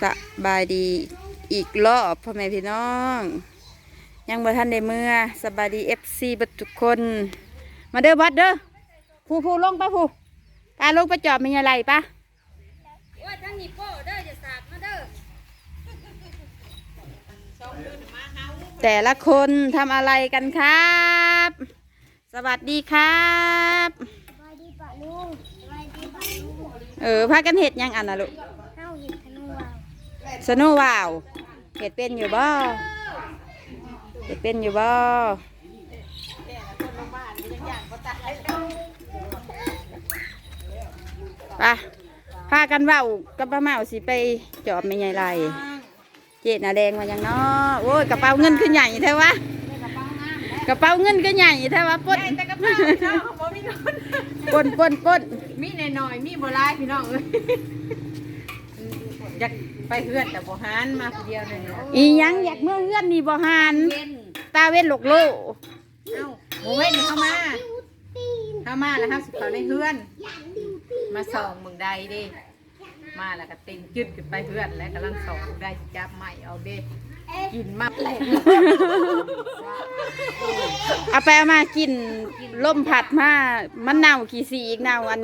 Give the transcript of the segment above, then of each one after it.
สบายดีอีกรอบพ่อแม่พี่น้อง ยังบ่ทันได้เมื่อสบายดีเอฟซีบัดทุกคน มาเด้อบัดเด้อผู้ผู้ลงไปผู้ตาลงไปจอบมีอะไรปะว่าทั้งนี้โป้เด้อจะสากมาเด้อแต่ละคนทำอะไรกันครับ สวัสดีครับสวัสดีป่าลุงสวัสดีป่าลุงเออพากันเห็ดหยังอันนะลูก เฮาเห็นธนูว่าว สโนว์วาวเห็ดเป็นอยู่บ่เห็ดเป็นอยู่บ่ไปพากันเว้ากับป้าเมาสิไปจอบไม่ใหญ่ไรเจน่ะแดงมาอย่างเนาะโอ้ยกระเป๋าเงินขึ้นใหญ่แท้วะกระเป๋าเงินก็ใหญ่แท้วะปนแต่กระเป๋าเจ้าเขาบอกมีนอนปนปนปนมีหน่อยๆมีโบราณพี่น้องเอ้ยอยาก ไปเพื่อนแต่โบหานมาคนเดียวเลยอีหยังอยากเมื่อเฮือนนี่บ่หานเย็นตาเว้นหลกโลเอ้าโมเว้นเข้ามาเข้ามาแล้วครับสิเขาในเพื่อน มาส่องเมืองใดดิมาแล้วก็ติงจืดขึ้นไปเพื่อนแล้วกำลังส่องได้สิจับใหม่เอาเด้กินมากเลยเอาไปเอามากินล่มผัดมามันเน่ากี่สีอีกเน่าอัน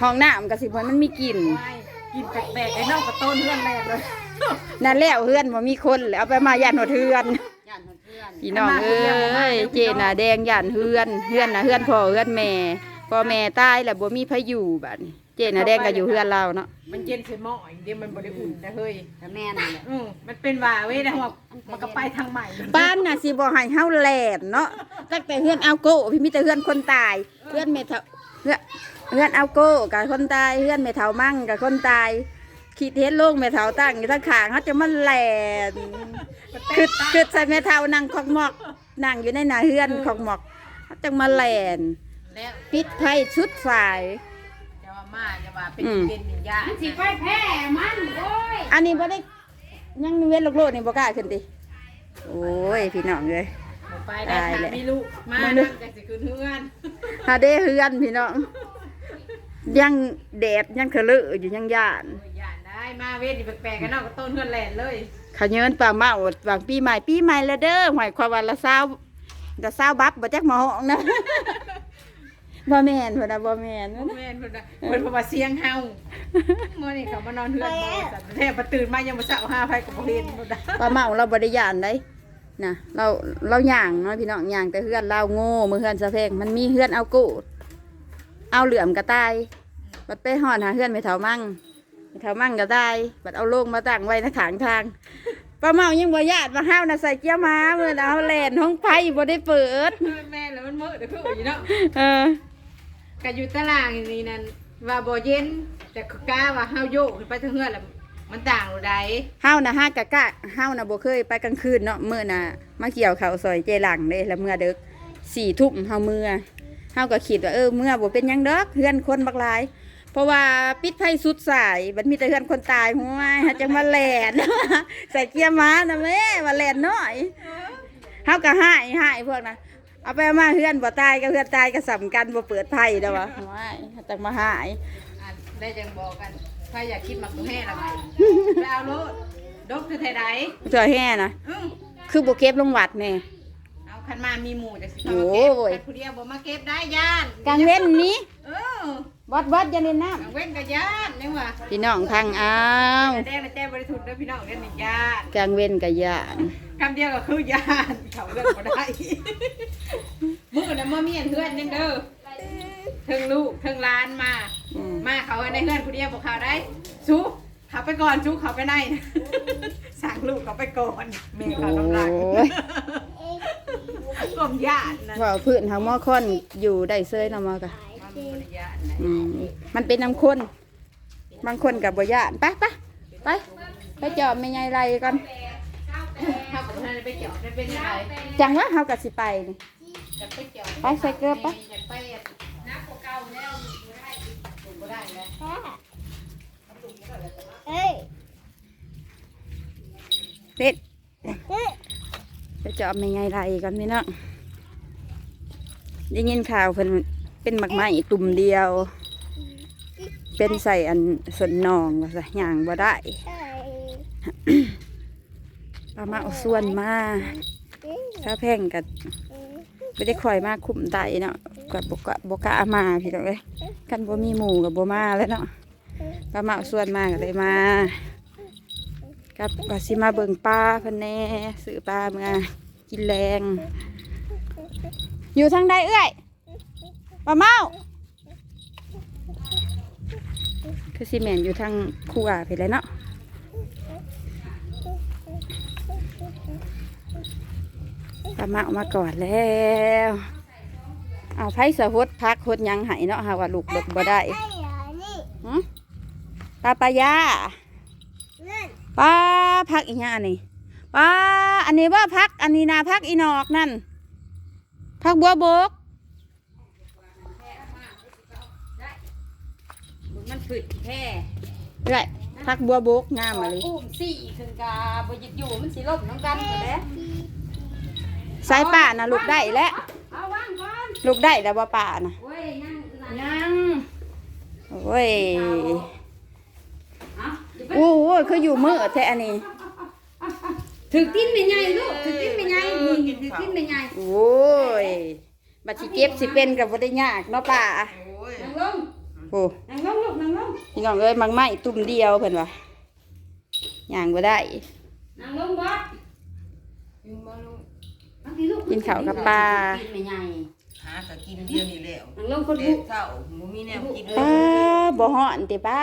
ห้องน้ำกับสิบมันมีกลิ่น กินแปลกๆไอ้นอกกระต้นเพื่อนแรกเลยนั่นแล้วเฮือนบ่มีคนแล้วเอาไปมาย่านหดเฮือนพี่น้องเอ้ยเจน่ะแดงย่านเฮือนเฮือนน่ะเฮือนพ่อเฮือนแม่พ่อแม่ตายแล้วบ่มีพาอยู่บัดนี้เจน่ะแดงก็อยู่เฮือนเราเนาะมันเย็นใส่หม้ออย่างเดียวมันบริอุ่นนะเฮ้ยแต่แม่นแหละอืมมันเป็นว่าเว้ยนะหัวมันก็ไปทางใหม่ป้านน่ะสิบ่ให้เฮาแลนเนาะตั้งแต่เฮือนเอาโก้พี่มีแต่เฮือนคนตายเฮือนแม่เฒ่าเฮือน เฮือนเอาโก้กับคนตายเฮือนแม่เฒ่ามั่งกับคนตายคิดเห็นโลกแม่เฒ่าตั้งอยู่ทางข้างเขาจะมาแลนคือคือใส่แม่เฒ่านั่งคอกหมอกนั่งอยู่ในหน้าเฮือนคอกหมอกเขาจะมาแลนแล้วปิดไพ่ชุดฝ่ายจะว่ามาจะว่าเป็นอืมเป็นอย่างยาสิไปแพ้มันโอ้ยอันนี้บ่ได้ยังเว้นโลกโลกนี่บ่กล้าขึ้นติโอ้ยพี่น้องเลยหมดไปได้ตายค่ะแล้วมีลูกมามานั่ดูงจากสิคืนเพื่อนหาได้เฮือนพี่น้อง ยังแดดยังเถลออยู่ยังย่านโอ้ยยานได้มาเวทนี่แปลกๆกันเนาะก็ต้นเพื่อนแหลนเลยเขาเยินป่าเมาบางปีใหม่ปีใหม่แล้วเด้อหวยความวันละเศร้าจะเศร้าบับบ่จักหมอห้องนะบ่แม่นพุ่นน่ะบ่แม่นโอ้แม่นเพิ่นน่ะเพิ่นบอกว่าเสียงเฮาเมื่อนี่เขามานอนเพื่อนบ่สัตว์แท้ประตื่นมายังมาสาวห้าไผกับบ่เห็นบ่ได้ป่าเมาเราบ่ได้ย่านได้นะเราเราย่างเนาะพี่น้องย่างแต่เฮือนเราโง่มือเฮือนสะเพงมันมีเฮือนเอากูดเอาเหลื่อมกระต่าย บัดไปฮอดหาเฮือนไม่เท่ามั่งไม่เท่ามั่งกระต่ายบัดเอาโลงมาตั้งไว้ในขางทางป้าเมายังบ่ญาติมาห้าวน่ะใส่เกียร์ม้าเมื่อเอาแล่นห้องไผบ่ได้เปิดแม่แล้วมันมืดเด้อคืออยู่เนาะเออก็อยู่ตารางนี่นั่นว่าบ่เย็นแต่ก็กล้าว่าเฮาโยกขึ้นไปทางเฮือนแล้วมันต่างหรือใดเฮานะฮากะกะเฮานะบ่เคยไปกลางคืนเนาะมื้อน่ะมาเกี่ยวข้าวซอยเจหลังเด้แล้วเมื่อเดึกสี่ทุ่มเฮาเมื่อเฮาก็คิดว่าเออเมื่อบ่เป็นหยังดอกเฮือนคนบักหลาย เพราะว่าปิดไฟสุดสายมันมีแต่เฮือนคนตายห้วยหาจังมาแล่นใส่เกียร์ม้านะแม่มาแล่นหน่อยเฮาก็หายหายพวกน่ะเอาไปเอามาเฮือนบ่ตายกับเฮือนตายก็สำกันบ่เปิดไฟเด้อวะห้วยหาจังมาหายอันได้จังบอกกันใครอยากคิดมักตัวแห่ละไงไปเอาโลดดกคือไทยใดจอยแห่นะอื้อคือบ่เก็บลงวัดแน่เอาคันมามีหมู่จากสิโอ้เขามายเก็บใครผู้เดียวบ่มาเก็บได้ย่านกลางเว้นนี้เออ วัดวัดอย่าเล่นน้ำกลางเว้นกับย่านนี่ว่าพี่น้องทางอ้าวแดงและแจ้งบริสุทธิ์เด้อพี่น้องเด้อนี่ย่านกลางเว้นกับยานคำเดียวก็คือย่านเขาเลือกบ่ได้มื้อน่ะมาเมียนเฮือนยังเด้อเทิงลูกเทิงหล้านมา อืมมาเขาในเพื่อนผู้เดียวบอกเขาได้ชูเขาไปก่อนชูเขาไปในสั่งลูกเขาไปก่อนเมย์เขากำลังโอ้ยกลมญาตินะว่าพื้นทางหมอค่อนอยู่ได้เซยเนาะมอกะ มันบริญาตินะอืมมันเป็นน้ำข้นบางคนกับบ่ยานไปไปไปไปจอบไม่ไงไรกันถ้าผมนั่นไปเจาะได้เป็นยังไงจังว่าเฮากับสิไปนี่จะไปเจาะไปใส่เกลือปะอยากไปน้ำเก่าแล้วบ่ได้บ่ได้แล้วเอ้ยเด็ดเอ้ยไปจอบไม่ไงไรกันพี่น้องได้ยินข่าวเพิ่น เป็นหมักไม้ตุ่มเดียว เป็นใส่อันส่วนนองว่าซะย่างบ่ได้ปลามาเอาส่วนมาถ้าแพงกับไม่ได้คอยมากคุ้มไตเนาะกับบกบกะมาพี่น้องเลยกันบ่มีหมูกับบ่มาแล้วเนาะปลามาเอาส่วนมาก็เลยมากับก็สิมาเบิ่งปลาพิ่นแน่ซื้อปลามากินแรง อยู่ทางใดเอ้ย ปลาเมาคือซีเมนอยู่ทางครัวพี่เลยเนาะปลาเมามาก่อนแล้ว เอาไผ่สะฮดพักฮดยังไห้เนาะหาว่าลูกเบิกบ่ได้หึปลาปลายาปลาพักอีกอย่างอันนี้ปลาอันนี้ว่าพักอันนี้นาพักอีนอกนั่นพักบัวบก มัน ขึ้นแค่เรื่อยพักบัวบกงามมาเลยอุ้มสี่ขึ้นกาบ่หยุดอยู่มันสิล่มน้ำกันหมดแล้วสายป่านะลูกได้แล้วเอาวางก่อนลูกได้แล้วบ่ป่านะโอ้ยนั่งยังโอ้ยเอาอย่าไปโอ้โหคืออยู่มือแท้อันนี้ถึกทิ้นไม่ใหญ่ลูกถึกทิ้นไม่ใหญ่นี่ถึกทิ้นไม่ใหญ่โอ้ยบัดสิเจ็บสิเป็นกับบ่ได้ยากเนาะป่านั่งลงโอ้นั่ง ลงลูกนั่งลงพี่น้องเอ้ยมังไม้ตุ่มเดียวเพิ่นว่าย่างบ่ได้นั่งลงบอสนั่งสิลูกกินข้าวกับปลากินไม่ใหญ่หาก็กินเดียวนี่แล้วนั่งลงคนเด็ลูกกเศร้าบ่มีแนวกินป้าบ่ฮ้อนติป้า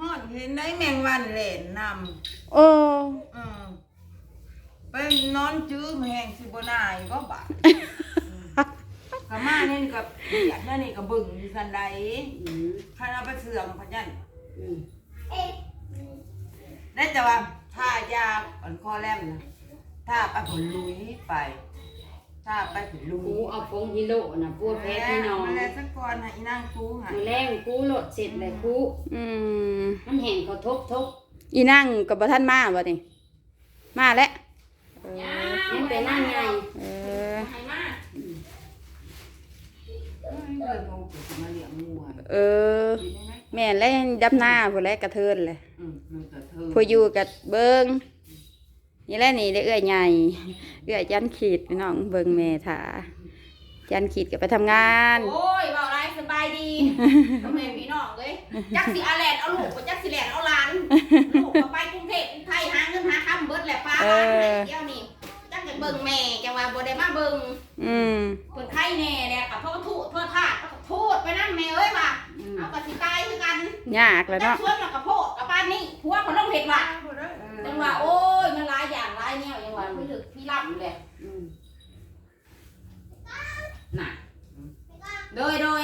ฮอดเห็นได้แมงวันเล่นนโอ้ำอืมไปนอนจื้อแหงสิบ่นายก็บาด กะมานี่กับอยากนั่นนี่ก็บึ้งอยู่สันใดอืมถ้าเอาไปเสื่อมพะยันอืมได้แต่ว่าถ้ายาอ่อนคอแลมนะถ้าไปผลลุยไป ถ้าไปผลลุกูยเอาฟงฮิโร่น่ะปวดแพ้พี่น้องมาแล้วสักก่อนให้อีนางกูใหามือแรงกูโหลดเสร็จเลยกูอืมมันแห้งเขาทบทบอีนั่งกับบ่ทันมาบ่นี่มาแล้วเออยังไปนั่งไง เออ ให้มา เอ้ ยเดินโอ้กูสิมาเลี้ยงงัวเออแม่นแล้วดำหน้าพุ่นแหล้วกระเทินเลยอืมมันก็เธอผู้อยู่กับเบิงนี่แหละนี่ได้เอื้อยใหญ่เอื้อยจันขีดพี่น้องเบิงแม่ถาจันขีดก็ไปทำงาน โอ้ยเบาไรสบายดีทำไมพี่น้องเลยจักสิอาแลนเอาลูกกับจักสิแลนเอาหลานลูกก็ไปกรุงเทพกรุงไทยหาเงินหาคำเบิดแหละป้าหลานไหนเดียวนี่จักจะเบิ่งแม่จังว่าบ่ได้มาเบิ่งอืมเพิ่นไข้แน่แหละกับพ่อทูดพ่อทาส ก็โทษไปนั่นแม่เอ้ยว่ะเอาก็สิตายคือกันยากแล้วจักเนาะชวนแล้วก็โพดกับป้านนี่ผัวเขาลงเห็ดว่ะจังว่าโอ้ยมันหลายอย่างหลายแนวจังว่าพี่ลึกพี่รับอยู่แหละอืมน่ะโดยโดย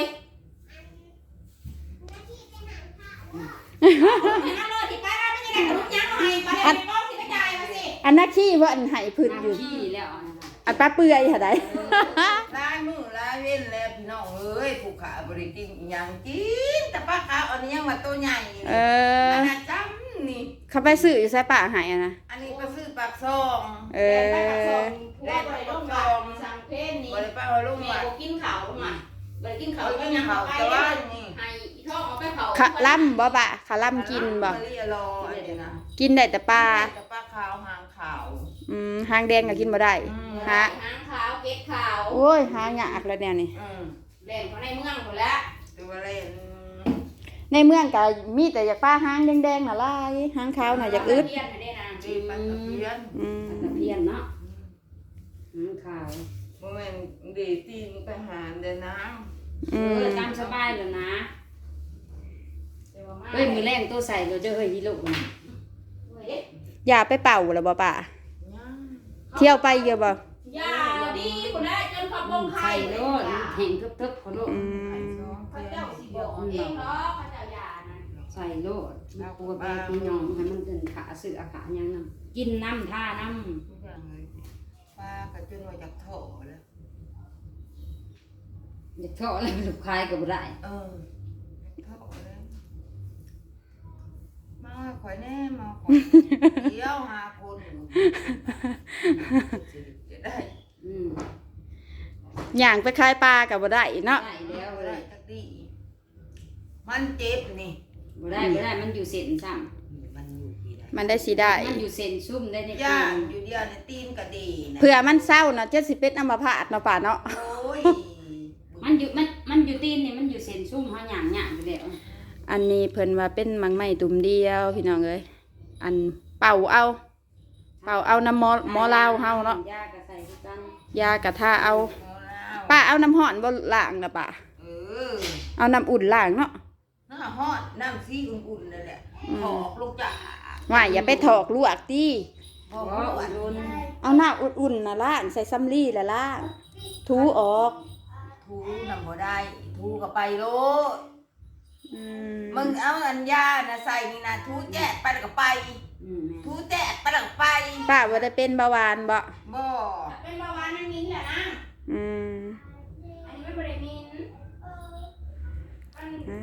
เอาเลยที่ไปแล้วไม่ได้ขนมยังเอาให้ไปเลยไปก้อนสิกระจายมาสิอันนักขี้ว่าอันไห้พื้นอยู่น้ำขี้แล้ว อันนั้นน่ะอันป้าเปื่อยหาไดลายมือลายเว้นแล้วพี่น้องเอ้ยผู้ขาบริกินอหย่างกินแต่ป้าขาวอันนี้ยังมาตัวใหญ่เอออันนั้นจำนี่ เขาไปซื้ออยู่ใส่ป่าใหายอะนะ อันนี้ก็ซื้อปากซองเอแดนไปกับสอองพวกไปลงมาสั่งเพนนี่บริป้าเอาลงแม่มาบอกกินข้าวลงมาบริกินข้าวเขาก็ก็ยัยังงเขาเขาไปแต่เลว่ายนี่ให้ท้องเอาไปเผาขะล่ำบ่บะขะล่ำกินบ่มาเรียรออันนี้นะกินได้แต่ปลา แต่ป้าขาวหางขาว อืมหางแดงก็กินบ่ได้ อืม ฮะหางขาวเก็ดขาวโอ้ยหายากแล้วเนี่ยนี่อืมแล่นเขาในเมืองหมดแล้วตัวเล่นในเมืองก็มีแต่อยากปลาหางแดงๆน่ะลายหางขาวน่ะอยากอึดเพี้ยนไม่ได้นะจีปันตะเพียนอืมตะเพียนเนาะอืมขาวโมเมนเดตีนไปหาเดินน้อืเอมอตามสบายแล้วนะเดี๋ยวมาเฮ้ยมือแรงตัวใส่เราจะเฮ้ยฮิโร่น่ะเฮ้ยอย่าไปเป่าแล้วบ่ป่าำย่างเที่ยวไปเยอะบ่ ยาดีคนได้จนพอปงไข่ใส่เลโลยดแห้งทึบๆคนโลดอืไข่มพระเทียเจ้าสิบอกเองเนาะพระเจ้ายานะใส่โลดปวดไปพี่น้องให้มันถึงขาเสือขายังน้ำกินน้ำท่าน้ทุกอย่างเลยป้ากระจุนมาจากโถแล้วำอยากเท่าอะไรลูกคายก็บ่ได้ เออโถแล้วมาข่อยแน่มาข่อยเดี๋ยวหาคน ย่างไปขายปลาก็บ่ได้เนาะได้แล้วบ่เลได้ยจักดีมันเจ็บนี่บ่ได้บ่ได้มันอยู่เส้นซ้มันอยู่ที่ใดมันได้สิได้มันอยู่เส้นซุ่มได้ในย่าตีนอยู่เดียวในตีนก็ดีนะเผื่อมันเศร้าเนาะเจ็ดสิเป็นอัมพาตเนาะป่าเนาะโอ้ยมันอยู่มันมันอยู่ตีนนี่มันอยู่เส้นซุ่มเฮาหยางหยางอยู่แล้วอันนี้เพิ่นว่าเป็นมังไม้ตุ่มเดียวพี่น้องเอ้ยอันเป่าเอา เป่าเอาน้ำหมอหมอลาวเฮาเนาะยาก็ใส่คือกันยากระทาเอา เอาแล้ว ป้าเอาน้ำห่อนบ่ล้างนะป้าเออเอาน้ำอุ่นล้างเนาะน้ำฮอดน้ำซีอุ่นๆนั่นแหละอืมถอกลงจากว่าอย่าไปถอกลวกติพอบ่ลวอุ่กนรุนเอาน้ำอุ่นๆน่ะล้างใส่ซ้ำลีแล้วล้างถูออกทูนำบ่ได้ทูก็ไปโลดอืมึงเอาอันยานะใส่นี่นะทูแจ๊ะไปแล้วก็ไปอืมแม่ทูแจ๊ะไปแล้วก็ไปป้าบ่ได้เป็นเบาหวานบ่บ่เป็นเบาหวานมันมิ้นแหละนะ อืมอันนี้ไม่บริมิน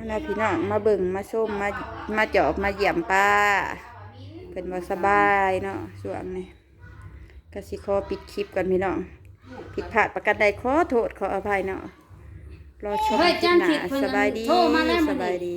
อ่าพี่น้องมาเบิ่งมาชมมามาจอบมาเยี่ยมป้าเพิ่นว่าสบายเนาะช่วงนี้ก็สิขอปิดคลิปก่อนพี่น้องผิดพลาดประการใดขอโทษขออภัยเนาะรอชมหน้าสบายดีสบายดี